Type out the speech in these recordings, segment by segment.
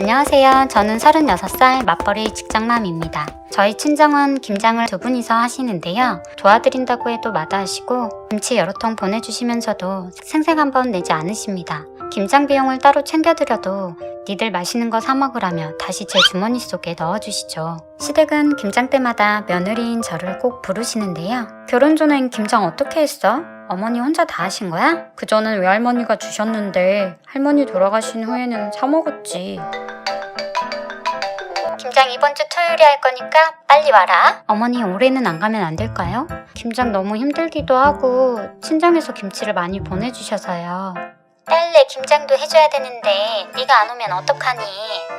안녕하세요. 저는 36살 맞벌이 직장맘입니다. 저희 친정은 김장을 두 분이서 하시는데요. 도와드린다고 해도 마다하시고 김치 여러 통 보내주시면서도 생색 한번 내지 않으십니다. 김장 비용을 따로 챙겨드려도 니들 맛있는 거 사 먹으라며 다시 제 주머니 속에 넣어주시죠. 시댁은 김장 때마다 며느리인 저를 꼭 부르시는데요. 결혼 전엔 김장 어떻게 했어? 어머니 혼자 다 하신 거야? 그전엔 외할머니가 주셨는데 할머니 돌아가신 후에는 사 먹었지. 김장 이번 주 토요일에 할 거니까 빨리 와라. 어머니 올해는 안 가면 안 될까요? 김장 너무 힘들기도 하고 친정에서 김치를 많이 보내주셔서요. 딸내 김장도 해줘야 되는데 네가 안 오면 어떡하니?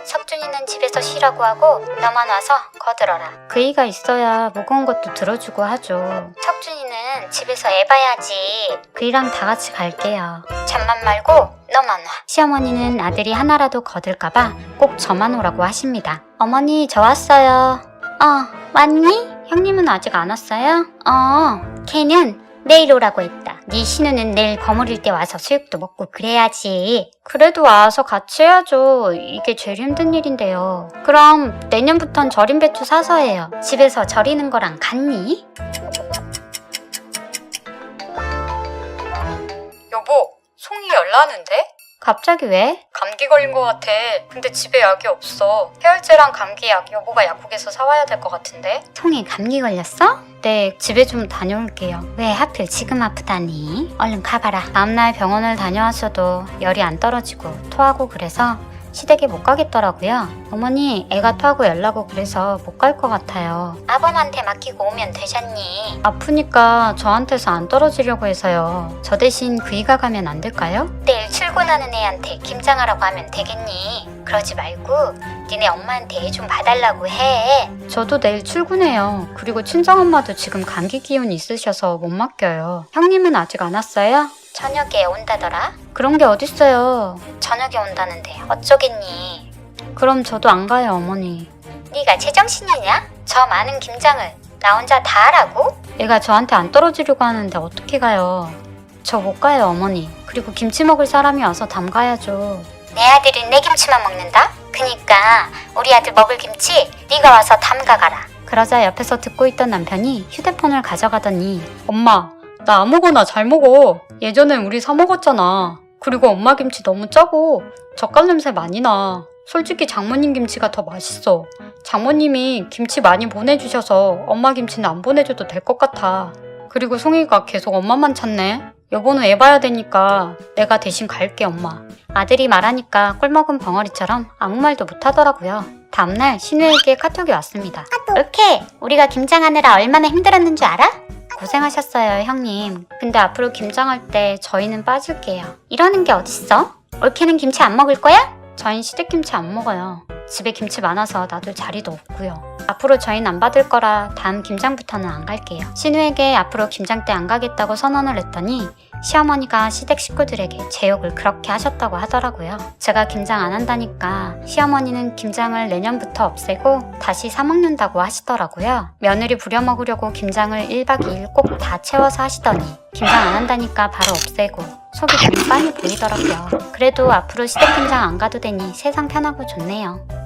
석준이는 집에서 쉬라고 하고 너만 와서 거들어라. 그이가 있어야 무거운 것도 들어주고 하죠. 석준이는 집에서 애 봐야지. 그이랑 다 같이 갈게요. 잠만 말고 너만 와. 시어머니는 아들이 하나라도 거들까봐 꼭 저만 오라고 하십니다. 어머니 저 왔어요. 어 왔니? 형님은 아직 안 왔어요? 어 걔는 내일 오라고 했다. 네 신우는 내일 거물일 때 와서 수육도 먹고 그래야지. 그래도 와서 같이 해야죠. 이게 제일 힘든 일인데요. 그럼 내년부턴 절인 배추 사서 해요. 집에서 절이는 거랑 같니? 여보, 송이 열나는데? 갑자기 왜? 감기 걸린 것 같아. 근데 집에 약이 없어. 해열제랑 감기약 여보가 약국에서 사와야 될 것 같은데? 송이 감기 걸렸어? 네, 집에 좀 다녀올게요. 왜 하필 지금 아프다니? 얼른 가봐라. 다음날 병원을 다녀왔어도 열이 안 떨어지고 토하고 그래서 시댁에 못 가겠더라고요. 어머니, 애가 토하고 열나고 그래서 못 갈 것 같아요. 아범한테 맡기고 오면 되잖니. 아프니까 저한테서 안 떨어지려고 해서요. 저 대신 그이가 가면 안 될까요? 내일 출근하는 애한테 김장하라고 하면 되겠니? 그러지 말고 니네 엄마한테 애 좀 봐달라고 해. 저도 내일 출근해요. 그리고 친정엄마도 지금 감기 기운 있으셔서 못 맡겨요. 형님은 아직 안 왔어요? 저녁에 온다더라? 그런 게 어딨어요. 저녁에 온다는데 어쩌겠니? 그럼 저도 안 가요, 어머니. 네가 제정신이냐? 저 많은 김장을 나 혼자 다 하라고? 애가 저한테 안 떨어지려고 하는데 어떻게 가요? 저 못 가요, 어머니. 그리고 김치 먹을 사람이 와서 담가야죠. 내 아들은 내 김치만 먹는다? 그니까 우리 아들 먹을 김치 네가 와서 담가가라. 그러자 옆에서 듣고 있던 남편이 휴대폰을 가져가더니 엄마, 나 아무거나 잘 먹어. 예전엔 우리 사 먹었잖아. 그리고 엄마 김치 너무 짜고 젓갈 냄새 많이 나. 솔직히 장모님 김치가 더 맛있어. 장모님이 김치 많이 보내주셔서 엄마 김치는 안 보내줘도 될 것 같아. 그리고 송이가 계속 엄마만 찾네. 여보는 애 봐야 되니까 내가 대신 갈게 엄마. 아들이 말하니까 꿀먹은 벙어리처럼 아무 말도 못하더라고요. 다음날 신우에게 카톡이 왔습니다. 이렇게 우리가 김장하느라 얼마나 힘들었는 줄 알아? 고생하셨어요, 형님. 근데 앞으로 김장할 때 저희는 빠질게요. 이러는 게 어딨어? 올케는 김치 안 먹을 거야? 저흰 시댁 김치 안 먹어요. 집에 김치 많아서 놔둘 자리도 없고요. 앞으로 저희는 안 받을 거라 다음 김장부터는 안 갈게요. 신우에게 앞으로 김장 때 안 가겠다고 선언을 했더니 시어머니가 시댁 식구들에게 제 욕을 그렇게 하셨다고 하더라고요. 제가 김장 안 한다니까 시어머니는 김장을 내년부터 없애고 다시 사먹는다고 하시더라고요. 며느리 부려먹으려고 김장을 1박 2일 꼭 다 채워서 하시더니 김장 안 한다니까 바로 없애고 속이 좀 빤히 보이더라고요. 그래도 앞으로 시댁 김장 안 가도 되니 세상 편하고 좋네요.